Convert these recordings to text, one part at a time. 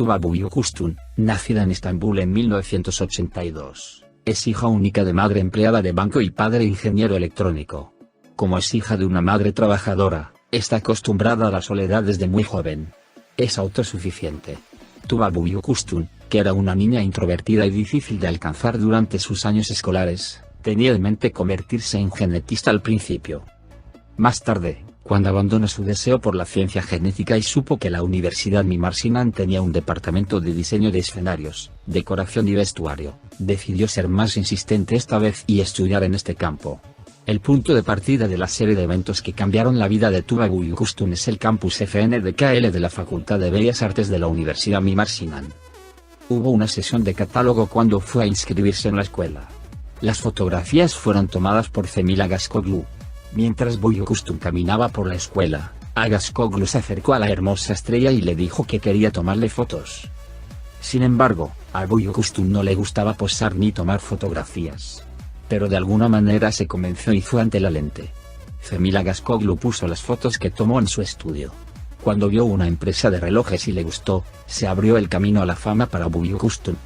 Tuba Buyukustun, nacida en Estambul en 1982, es hija única de madre empleada de banco y padre ingeniero electrónico. Como es hija de una madre trabajadora, está acostumbrada a la soledad desde muy joven. Es autosuficiente. Tuba Buyukustun, que era una niña introvertida y difícil de alcanzar durante sus años escolares, tenía en mente convertirse en genetista al principio. Más tarde, cuando abandonó su deseo por la ciencia genética y supo que la Universidad Mimar Sinan tenía un departamento de diseño de escenarios, decoración y vestuario, decidió ser más insistente esta vez y estudiar en este campo. El punto de partida de la serie de eventos que cambiaron la vida de Tuba Buyukustun es el campus FNDKL de la Facultad de Bellas Artes de la Universidad Mimar Sinan. Hubo una sesión de catálogo cuando fue a inscribirse en la escuela. Las fotografías fueron tomadas por Cemila Gaskoglu, Mientras Buyukustun caminaba por la escuela, Agaskoglu se acercó a la hermosa estrella y le dijo que quería tomarle fotos. Sin embargo, a Buyukustun no le gustaba posar ni tomar fotografías. Pero de alguna manera se convenció y fue ante la lente. Femila Gaskoglu puso las fotos que tomó en su estudio. Cuando vio una empresa de relojes y le gustó, se abrió el camino a la fama para Buyukustun.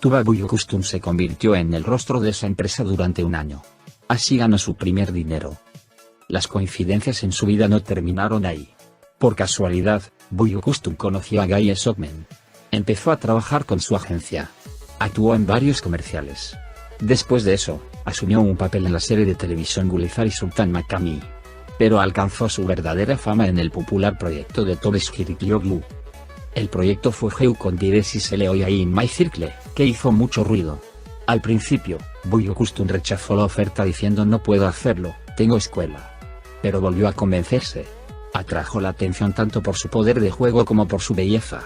Tuba Buyukustun se convirtió en el rostro de esa empresa durante un año. Así ganó su primer dinero. Las coincidencias en su vida no terminaron ahí. Por casualidad, Buyukustun conoció a Guy Sogmen. Empezó a trabajar con su agencia. Actuó en varios comerciales. Después de eso, asumió un papel en la serie de televisión Gulizar y Sultan Makami. Pero alcanzó su verdadera fama en el popular proyecto de Tobe Skirikyoglu. El proyecto fue Heu con Diresi Seleoya in My Circle, que hizo mucho ruido. Al principio, Buyukustun rechazó la oferta diciendo no puedo hacerlo, tengo escuela pero volvió a convencerse. Atrajo la atención tanto por su poder de juego como por su belleza,